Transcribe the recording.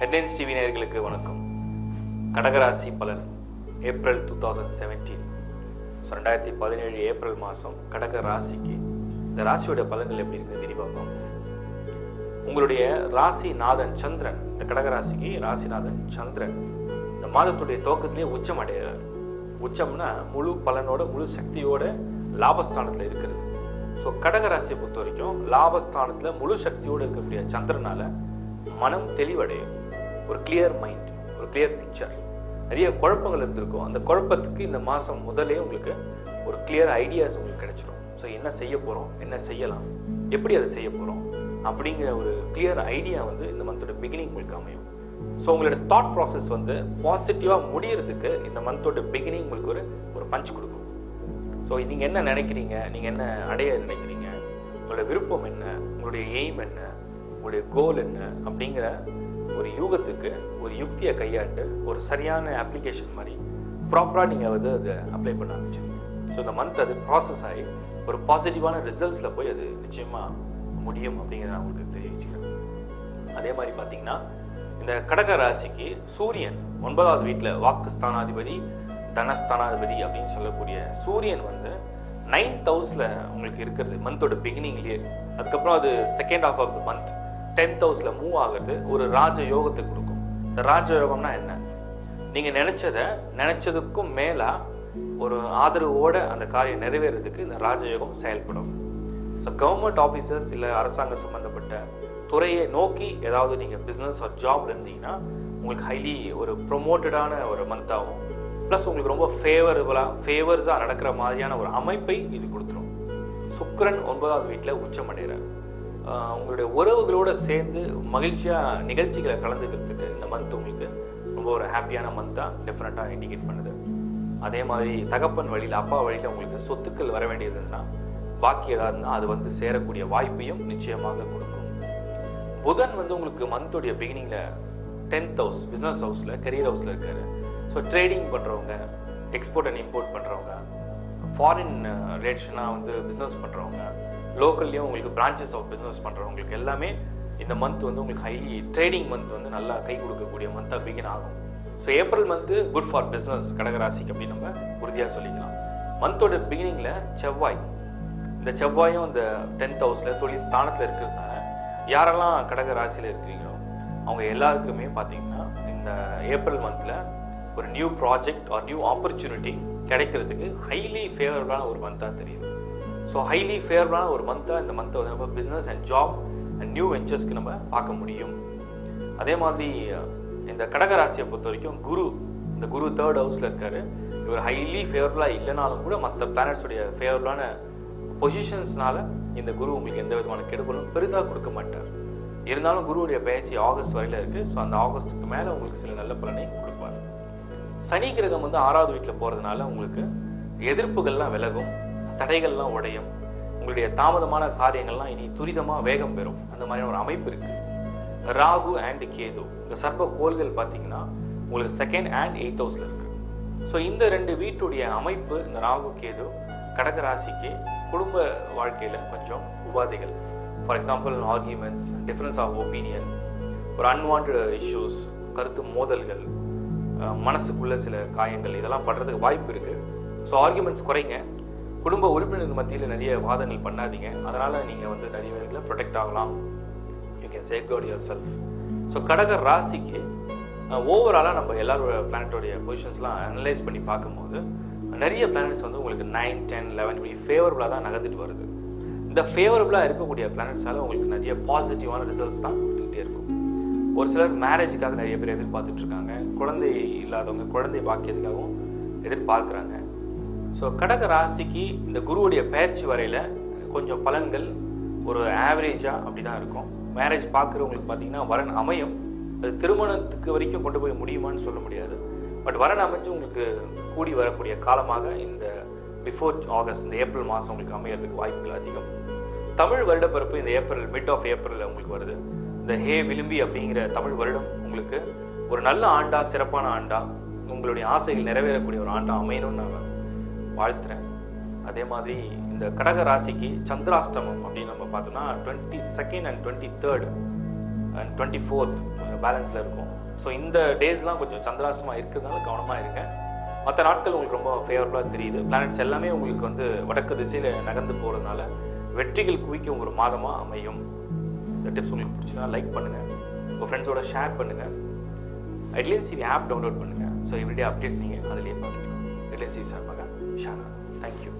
Headlines TV நேர்களுக்கு வணக்கம். கடகராசி பலன் April two thousand seventeen so ரெண்டாயிரத்தி பதினேழு ஏப்ரல் மாதம் கடக ராசிக்கு. இந்த ராசியோட பலன்கள் எப்படி இருக்குன்னு விரிவாக பார்ப்போம். உங்களுடைய ராசி நாதன் சந்திரன் இந்த கடகராசிக்கு ராசிநாதன் சந்திரன் இந்த மாதத்துடைய துவக்கத்திலே உச்சம் அடைகிறார். உச்சம்னா முழு பலனோட முழு சக்தியோட லாபஸ்தானத்தில் இருக்கிறது. ஸோ கடகராசியை பொறுத்த வரைக்கும் லாபஸ்தானத்தில் முழு சக்தியோடு இருக்கக்கூடிய சந்திரனால மனம் தெளிவடையும். ஒரு கிளியர் மைண்ட் ஒரு கிளியர் பிக்சர் நிறைய குழப்பங்கள் இருந்திருக்கும். அந்த குழப்பத்துக்கு இந்த மாதம் முதலே உங்களுக்கு ஒரு கிளியர் ஐடியாஸ் உங்களுக்கு கிடைச்சிரும். ஸோ என்ன செய்ய போகிறோம் என்ன செய்யலாம்? எப்படி அதை செய்ய போகிறோம் அப்படிங்கிற ஒரு கிளியர் ஐடியா வந்து இந்த மந்தோட பிகினிங் உங்களுக்கு அமையும். ஸோ உங்களோட தாட் ப்ராசஸ் வந்து பாசிட்டிவாக முடியறதுக்கு இந்த மந்தோட பிகினிங் உங்களுக்கு ஒரு ஒரு பஞ்ச் கொடுக்கும். ஸோ நீங்கள் என்ன நினைக்கிறீங்க? நீங்கள் என்ன அடைய நினைக்கிறீங்க? உங்களோட விருப்பம் என்ன? உங்களுடைய எய்ம் என்ன? உங்களுடைய கோல் என்ன? அப்படிங்கிற ஒரு யூகத்துக்கு ஒரு யுக்தியை கையாண்டு ஒரு சரியான அப்ளிகேஷன் மாதிரி ப்ராப்பராக நீங்கள் வந்து அதை அப்ளை பண்ண ஆரம்பிச்சிருக்கீங்க ஸோ இந்த மந்த் அது ப்ராசஸ் ஆகி ஒரு பாசிட்டிவான ரிசல்ட்ஸில் போய் அது நிச்சயமாக முடியும் அப்படிங்கிறத நான் உங்களுக்கு தெரிவிச்சுக்கிறேன். அதே மாதிரி பார்த்தீங்கன்னா இந்த கடக ராசிக்கு சூரியன் ஒன்பதாவது வீட்டில் வாக்கு ஸ்தானாதிபதி தனஸ்தானாதிபதி அப்படின்னு சொல்லக்கூடிய சூரியன் வந்து நைன்த் ஹவுஸில் உங்களுக்கு இருக்கிறது மந்தோட பிகினிங்லேயே அதுக்கப்புறம் அது second half of the month tenth ஹவுஸில் மூவ் ஆகுறது ஒரு ராஜ யோகத்தை கொடுக்கும். இந்த ராஜ யோகம்னா என்ன? நீங்கள் நினச்சதை நினச்சதுக்கும் மேலே ஒரு ஆதரவோடு அந்த காரியம் நிறைவேறதுக்கு இந்த ராஜயோகம் செயல்படும். ஸோ கவர்மெண்ட் ஆஃபீஸர்ஸ் இல்லை அரசாங்கம் சம்மந்தப்பட்ட துறையை நோக்கி ஏதாவது நீங்கள் பிஸ்னஸ் ஒரு ஜாப் இருந்தீங்கன்னா உங்களுக்கு ஹைலி ஒரு ப்ரொமோட்டடான ஒரு மந்தாகும் ப்ளஸ் உங்களுக்கு ரொம்ப ஃபேவரபுளாக ஃபேவர்ஸாக நடக்கிற மாதிரியான ஒரு அமைப்பை இது கொடுத்துரும். சுக்கரன் ஒன்பதாவது வீட்டில் உச்சம் அடைகிறார். உங்களுடைய உறவுகளோட சேர்ந்து மகிழ்ச்சியாக நிகழ்ச்சிகளை கலந்துக்கிறதுக்கு இந்த மந்த் உங்களுக்கு ரொம்ப ஒரு ஹாப்பியான மந்தாக டெஃபினட்டாக இண்டிகேட் பண்ணுது. அதே மாதிரி தகப்பன் வழியில் அப்பா வழியில் உங்களுக்கு சொத்துக்கள் வர வேண்டியது இருந்ததுன்னா பாக்கி ஏதாவது இருந்தால் அது வந்து சேரக்கூடிய வாய்ப்பையும் நிச்சயமாக கொடுக்கும். புதன் வந்து உங்களுக்கு மந்தோடைய பிகினிங்கில் டென்த் ஹவுஸ் பிஸ்னஸ் ஹவுஸில் கரியர் ஹவுஸில் இருக்கார். ஸோ ட்ரேடிங் பண்ணுறவங்க எக்ஸ்போர்ட் அண்ட் இம்போர்ட் பண்ணுறவங்க ஃபாரின் ரிலேஷனாக வந்து பிஸ்னஸ் பண்ணுறவங்க லோக்கல்லையும் உங்களுக்கு பிரான்ச்சஸ் ஆஃப் பிஸ்னஸ் பண்ணுறவங்களுக்கு எல்லாமே இந்த மந்த் வந்து உங்களுக்கு ஹைலி ட்ரேடிங் மந்த் வந்து நல்லா கை கொடுக்கக்கூடிய மந்தாக பிகின் ஆகும். So April month good for business கடகராசிக்கு அப்படின்னு நம்ம உறுதியாக சொல்லிக்கலாம். மந்தோட பிகினிங்கில் செவ்வாய். இந்த செவ்வாயும் இந்த டென்த் ஹவுஸில் தொழில் ஸ்தானத்தில் இருக்கிறதுனால யாரெல்லாம் கடக ராசியில் இருக்கிறீங்களோ அவங்க எல்லாருக்குமே பார்த்தீங்கன்னா இந்த ஏப்ரல் மந்தில் ஒரு new project or new opportunity கிடைக்கிறதுக்கு ஹைலி ஃபேவரபுளான ஒரு மந்தாக தெரியுது. ஸோ ஹைலி ஃபேவரபுளான ஒரு மந்த்தாக இந்த மந்த்தை வந்து நம்ம business and job and new வெஞ்சர்ஸ்க்கு நம்ம பார்க்க முடியும். அதே மாதிரி இந்த கடகராசியை பொறுத்த வரைக்கும் குரு இந்த குரு தேர்ட் ஹவுஸில் இருக்கார். இவர் ஹைலி ஃபேவரபுளாக இல்லைனாலும் கூட மற்ற பிளானட்ஸுடைய ஃபேவரபுளான பொசிஷன்ஸ்னால இந்த குரு உங்களுக்கு எந்த விதமான கெடுபலும் பெரிதாக கொடுக்க மாட்டார். இருந்தாலும் குருவுடைய பயிற்சி ஆகஸ்ட் வரையில் இருக்குது ஸோ அந்த ஆகஸ்ட்டுக்கு மேலே உங்களுக்கு சில நல்ல பலனை கொடுப்பார். சனி கிரகம் வந்து ஆறாவது வீட்டில் போகிறதுனால உங்களுக்கு எதிர்ப்புகள்லாம் விலகும். தடைகள்லாம் உடையும். உங்களுடைய தாமதமான காரியங்கள்லாம் இனி துரிதமாக வேகம் பெறும். அந்த மாதிரியான ஒரு அமைப்பு இருக்குது ராகு அண்ட் கேது. இந்த சர்ப்ப கோள்கள் பார்த்தீங்கன்னா உங்களுக்கு செகண்ட் அண்ட் எயித் ஹவுஸில் இருக்குது ஸோ இந்த ரெண்டு வீட்டுடைய அமைப்பு இந்த ராகு கேது கடக ராசிக்கு குடும்ப வாழ்க்கையில் கொஞ்சம் உபாதைகள். For example arguments difference of opinion ஒரு அன்வான்ட் இஷ்யூஸ் கருத்து மோதல்கள் மனசுக்குள்ளே மனசுக்குள்ள சில காயங்கள் இதெல்லாம் படுறதுக்கு வாய்ப்பு இருக்குது ஸோ ஆர்கியூமெண்ட்ஸ் குறைங்க. குடும்ப உறுப்பினர் மத்தியில் நிறைய வாதங்கள் பண்ணாதீங்க. அதனால் நீங்கள் வந்து நிறைய பேர்களை ப்ரொடெக்ட் ஆகலாம். You can safeguard yourself so கடக ராசிக்கு ஓவராலாக நம்ம எல்லாரோட பிளானட்டோடைய பொசிஷன்ஸ்லாம் அனலைஸ் பண்ணி பார்க்கும்போது நிறைய பிளானட்ஸ் வந்து உங்களுக்கு நைன் டென் லெவன் இப்படி ஃபேவரபுளாக தான் நகர்ந்துட்டு வருது. இந்த ஃபேவரபுளாக இருக்கக்கூடிய பிளானட்ஸால் உங்களுக்கு நிறைய பாசிட்டிவான ரிசல்ட்ஸ் தான் கொடுத்துக்கிட்டே இருக்கும். ஒரு சிலர் மேரேஜுக்காக நிறைய பேர் எதிர்பார்த்துட்ருக்காங்க குழந்தை இல்லாதவங்க குழந்தை பாக்கியத்துக்காகவும் எதிர்பார்க்குறாங்க. ஸோ கடக ராசிக்கு இந்த குருவுடைய பயிற்சி வரையில் கொஞ்சம் பலன்கள் ஒரு ஆவரேஜாக அப்படி தான் இருக்கும். மேரேஜ் பார்க்குறவங்களுக்கு பார்த்தீங்கன்னா வரன் அமையும். அது திருமணத்துக்கு வரைக்கும் கொண்டு போய் முடியுமான்னு சொல்ல முடியாது. பட் வரன் அமைஞ்சு உங்களுக்கு கூடி வரக்கூடிய காலமாக இந்த பிஃபோர் ஆகஸ்ட் இந்த ஏப்ரல் மாதம் உங்களுக்கு அமையறதுக்கு வாய்ப்புகள் அதிகம். தமிழ் வருடப்பிறப்பு இந்த ஏப்ரல் மிட் ஆஃப் ஏப்ரலில் உங்களுக்கு வருது. இந்த ஹே விளிம்பி அப்படிங்கிற தமிழ் வருடம் உங்களுக்கு ஒரு நல்ல ஆண்டா சிறப்பான ஆண்டா உங்களுடைய ஆசைகள் நிறைவேறக்கூடிய ஒரு ஆண்டா அமையணும்னு நான் வாழ்த்துறேன். அதே மாதிரி இந்த கடக ராசிக்கு சந்திராஷ்டமம் அப்படின்னு நம்ம பார்த்தோம்னா twenty second and twenty third and twenty fourth பேலன்ஸில் இருக்கும். ஸோ இந்த டேஸ்லாம் கொஞ்சம் சந்திராஷ்டமாக இருக்கிறதுனால கவனமாக இருங்க. மற்ற நாட்கள் உங்களுக்கு ரொம்ப ஃபேவரபுளாக தெரியுது. பிளானட்ஸ் எல்லாமே உங்களுக்கு வந்து வடக்கு திசையில் நகர்ந்து போகிறதுனால வெற்றிகள் குவிக்கும் ஒரு மாதமாக அமையும். இந்த டிப்ஸ் உங்களுக்கு பிடிச்சுன்னா லைக் பண்ணுங்கள் உங்கள் ஃப்ரெண்ட்ஸோட ஷேர் பண்ணுங்கள் அட்லீஸ்ட் இது ஆப் டவுன்லோட் பண்ணுங்கள் ஸோ எவ்ரிடே அப்டேட்ஸ் நீங்கள் அதிலேயே रिसीव्स आर बघा शानदार थँक्यू